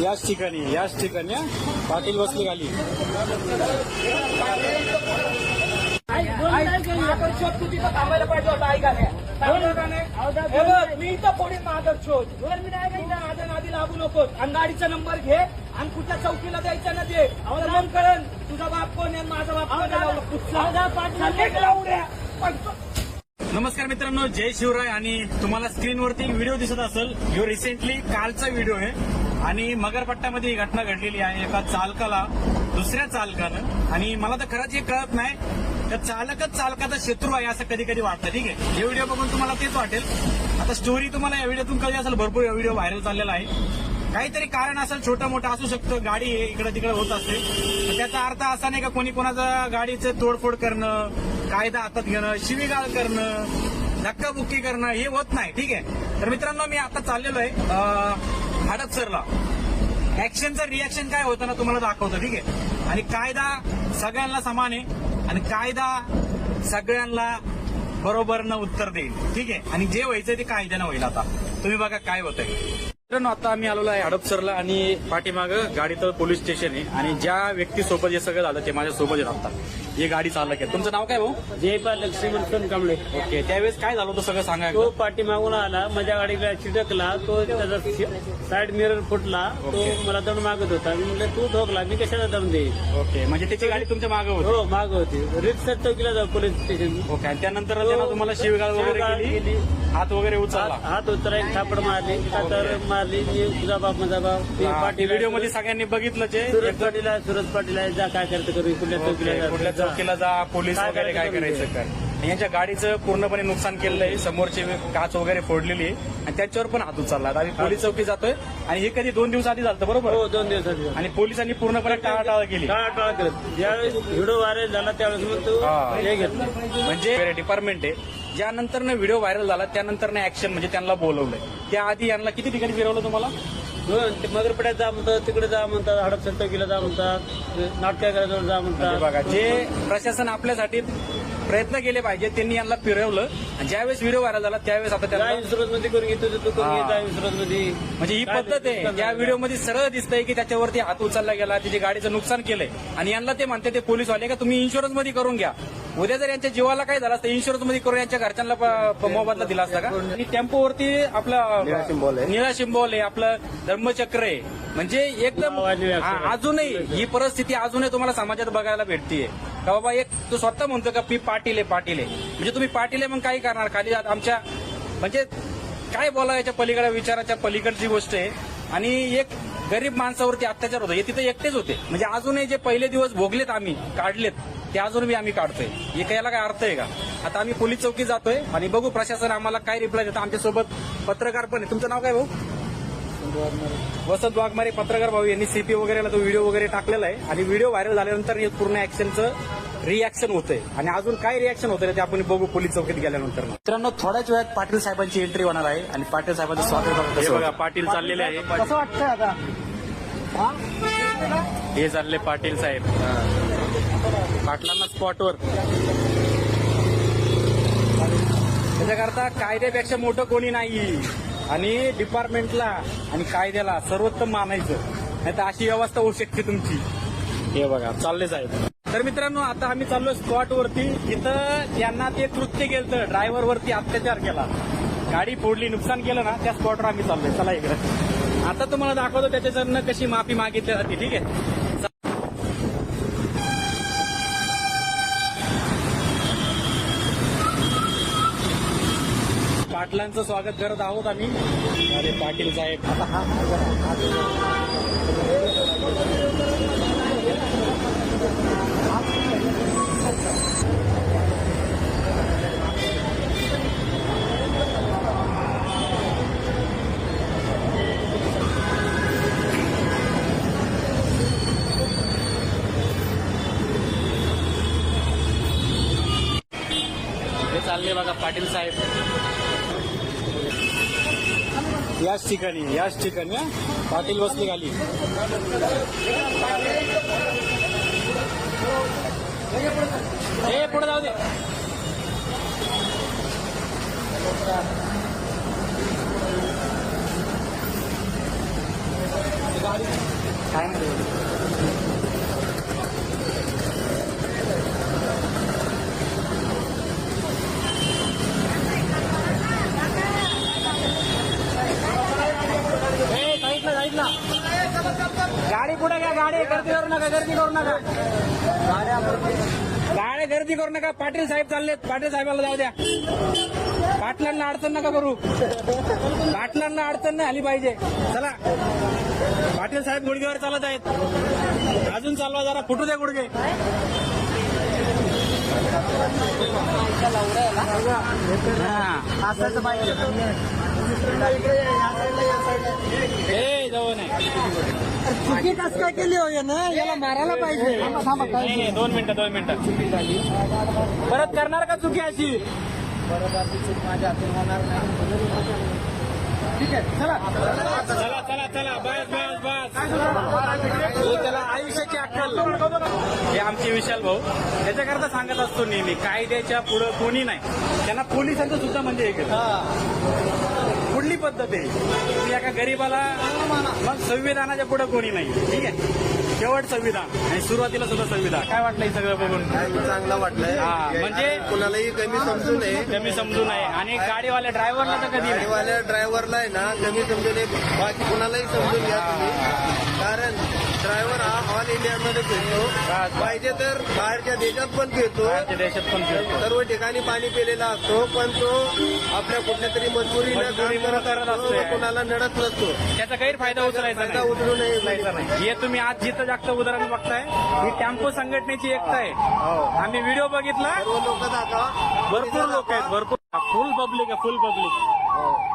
याच ठिकाणी याच ठिकाणी? पाटील बसले खाली. थांबायला पाहिजे होता मी इथं पुढे मागं शोध. माझ्या नादी लागू नकोस. आणि गाडीचा नंबर घे आणि कुठल्या चौकीला द्यायचा ना दे कळण तुझा बाप कोण आहे? माझा बाप कोण लावू रे. पण नमस्कार मित्रांनो जय शिवराय आणि तुम्हाला स्क्रीनवरती व्हिडिओ दिसत असेल. ह्यो रिसेंटली कालचा व्हिडिओ आहे. आणि मगरपट्ट्यामध्ये ही घटना घडलेली आहे एका चालकाला दुसऱ्या चालकानं. आणि मला तर खरंच हे कळत नाही तर चालकच चालकाचा शत्रू आहे असं कधी कधी वाटतं. ठीक आहे? हे व्हिडिओ बघून तुम्हाला तेच वाटेल. आता स्टोरी तुम्हाला या व्हिडिओतून कळली असेल भरपूर व्हिडिओ व्हायरल चाललेला आहे. काहीतरी कारण असेल छोटं मोठं असू शकतं. गाडी इकडे तिकडे होत असते. त्याचा अर्थ असा नाही का कोणी कोणाचा गाडीचं तोडफोड करणं कायदा हातात घेणं शिवीगाळ करणं धक्काबुक्की करणं हे होत नाही ठीक आहे? तर मित्रांनो मी आता चाललेलो आहे अं, हडपसरला ऍक्शनचं रिॲक्शन काय होतं ना तुम्हाला दाखवतो ठीक आहे? आणि कायदा सगळ्यांना समान आहे आणि कायदा सगळ्यांना बरोबरनं उत्तर देईल ठीक आहे? आणि जे व्हायचंय ते कायद्यानं होईल आता. तुम्ही बघा काय होतंय. आता आम्ही आलेलो आहे हडपसरला आणि पाठीमागं गाडीचं पोलीस स्टेशन आहे आणि ज्या व्यक्तीसोबत हे सगळं झालं ते माझ्या सोबत राहतात हे गाडी चालक आहे. तुमचं नाव काय भाऊ? जयपाल लक्ष्मण कांबळे ओके त्यावेळेस काय झालं होतं सगळं सांगा तो. पाठीमागून आला माझ्या गाडीला चिटकला तो त्याचा साईड मिरर फुटला तो. मला दम मागत होता. मी म्हटलं तू ठोकला मी कशाला दम देईन? ओके म्हणजे त्याची गाडी तुमच्या मागं होती? हो माग होती. रिक्षा चौकीला जाऊ पोलीस स्टेशन ओके आणि त्यानंतर त्यानं तुम्हाला शिवगाळ वगैरे. हात वगैरे उचलला? हात उतरा एक थापड मारली. तर मी तुझा बाप माझा बाप. ते पाटील व्हिडिओमध्ये सगळ्यांनी बघितलं जे. सुरज पाटीला सुरज पाटीला जा काय करतं करू? कुठल्या चौकीला जा. कुठल्या चौकीला जा पोलीस काय वगैरे काय करायचं करायचं कर आणि यांच्या गाडीचं पूर्णपणे नुकसान केलेलं आहे. समोरचे काच वगैरे फोडलेली आहे. आणि त्याच्यावर पण हात उचलला. आता आम्ही पोलीस चौकी जातोय. आणि हे कधी दोन दिवस आधी झालं बरोबर? हो दोन दिवसाची आणि पोलिसांनी पूर्णपणे टाळाटाळ केली. टाळा टाळा करत ज्यावेळेस व्हिडिओ व्हायरल झाला त्यावेळेस मग तू हा. हे घेतलं. म्हणजे डिपार्टमेंट आहे. ज्यानंतर व्हिडिओ व्हायरल झाला त्यानंतर ऍक्शन म्हणजे त्यांना बोलवलंय. त्याआधी यांना किती ठिकाणी फिरवलं तुम्हाला? हो ते मगरपड्यात जा म्हणतात तिकडे जा म्हणतात हडपसर चौकीला जा म्हणतात नाटकाघराजवळ जा म्हणजे म्हणतात बघा जे प्रशासन आपल्यासाठी प्रयत्न केले पाहिजे. त्यांनी यांना फिरवलं. आणि ज्यावेळेस व्हिडिओ व्हायरल झाला त्यावेळेस आता जा त्यांना इन्शुरन्समध्ये करून घेतो तू करून हा. इन्शुरन्समध्ये म्हणजे ही पद्धत आहे. या व्हिडिओमध्ये सरळ दिसतंय की त्याच्यावरती हात उचलला गेला त्याची गाडीचं नुकसान केलंय. आणि यांना ते म्हणते ते पोलीस वाले का तुम्ही इन्शुरन्समध्ये करून घ्या. उद्या जर यांच्या जीवाला काय झालं असतं इन्शुरन्समध्ये करून यांच्या घरच्यांना मोबदला दिला असता का? आणि टेम्पोवरती आपलं निळा शिंबोल आहे. आपलं धर्मचक्र आहे. म्हणजे एकदम. हा, अजूनही ही परिस्थिती अजूनही तुम्हाला समाजात बघायला भेटतीये. का बाबा एक तो स्वतः म्हणतो का मी पाटील आहे पाटील आहे. म्हणजे तुम्ही पाटील आहे मग काय करणार? खाली आमच्या म्हणजे काय बोला याच्या पलीकडे विचाराच्या पलीकडची गोष्ट आहे. आणि एक गरीब माणसावरती अत्याचार होतो. हे तिथे एकटेच होते. म्हणजे अजूनही जे पहिले दिवस भोगलेत आम्ही काढलेत ते अजूनही आम्ही काढतोय. हे याला काय अर्थ आहे का? आता आम्ही पोलीस चौकी जातोय आणि बघू प्रशासन आम्हाला काय रिप्लाय देतं. आमच्यासोबत पत्रकार पण आहे. तुमचं नाव काय भाऊ? वसंत वाघमारे. पत्रकार भाऊ यांनी सीपी वगैरेला तो व्हिडिओ वगैरे टाकलेला आहे. आणि व्हिडिओ व्हायरल झाल्यानंतर हे पूर्ण ऍक्शनचं रिॲक्शन होतंय. आणि अजून काय रिॲक्शन होतंय ते आपण बघू पोलीस चौकीत गेल्यानंतर. मित्रांनो थोड्याच वेळात पाटील साहेबांची एंट्री होणार आहे. आणि पाटील साहेबांचं स्वागत हे बघा पाटील चाललेले आहे. कसं वाटतंय आता? हे? चालले पाटील साहेब. पाटलांना स्पॉटवर त्याच्याकरता कायद्यापेक्षा मोठं कोणी नाही आणि डिपार्टमेंटला आणि कायद्याला सर्वोत्तम मानायचं. नाही तर अशी व्यवस्था होऊ शकते तुमची. हे बघा चालले साहेब. तर मित्रांनो आता आम्ही चाललोय स्पॉट वरती. इथं त्यांना ते कृत्य केलं ड्रायव्हर वरती अत्याचार केला. गाडी फोडली नुकसान केलं ना त्या स्पॉटवर आम्ही चाललोय. चला इकडे. आता तुम्हाला दाखवतो त्याच्याकडनं कशी माफी मागितली जाते ठीक आहे? पाटलांचं स्वागत करत आहोत आम्ही. अरे पाटील साहेब. हे चालले बघा पाटील साहेब. याच ठिकाणी याच ठिकाणी पाटील बसले खाली. हे पुढे जाऊ दे. काय नाही गाडी पुढे घ्या गाडी. गर्दी करू नका गर्दी करू नका. गाड्या गर्दी करू नका. पाटील साहेब चाललेत. पाटील साहेबाला जाऊ द्या. पाटलांना अडचण नका करू. पाटलांना अडचण नाही आली पाहिजे. चला. पाटील साहेब गुडघेवर चालत आहेत. अजून चालवा जरा. फुटू द्या गुडघे. असायचं पाहिजे चुकी कस काय केली हो ना याला मारायला पाहिजे. दोन नाही, दोन मिनिटं दोन मिनिटं. परत करणार का चुकी अशी? माझ्या हातून होणार नाही ठीक आहे चला. चला चला चला. बस बस बस. त्याला आयुष्याची अक्कल. हे आमचे विशाल भाऊ. त्याच्याकरता सांगत असतो नेहमी कायद्याच्या पुढं कोणी नाही. त्यांना पोलिसांचं सुद्धा म्हणजे हे कुठली पद्धत आहे? की एका गरीबाला मग संविधानाच्या पुढे कोणी नाही ठीक आहे? शेवट संविधान आणि सुरुवातीला सुद्धा संविधान. काय वाटलं हे सगळं बघून? चांगलं वाटलंय. हा, म्हणजे- कुणालाही कमी समजू नये. कमी समजू नये. आणि गाडीवाल्या ड्रायव्हरला तर कधी गाडीवाल्या ड्रायव्हरला आहे ना कमी समजू नये. बाकी कुणालाही समजून घ्या तुम्ही. कारण ड्रायव्हर हा ऑल इंडियामध्ये फिरतो. पाहिजे तर बाहेरच्या देशात पण फिरतो. देशात पण फिरतो. सर्व ठिकाणी पाणी पिलेला असतो पण तो आपल्या कुठल्या तरी मजबुरीमुळे करत असतो कुणाला नडत नसतो. त्याचा गैरफायदा उचलायचा उचलू नाही हे तुम्ही आज जिथं जागतं उदाहरण बघताय ही टेम्पो संघटनेची एकता आहे. आम्ही व्हिडिओ बघितला. लोक भरपूर लोक आहेत भरपूर. फुल पब्लिक आहे फुल पब्लिक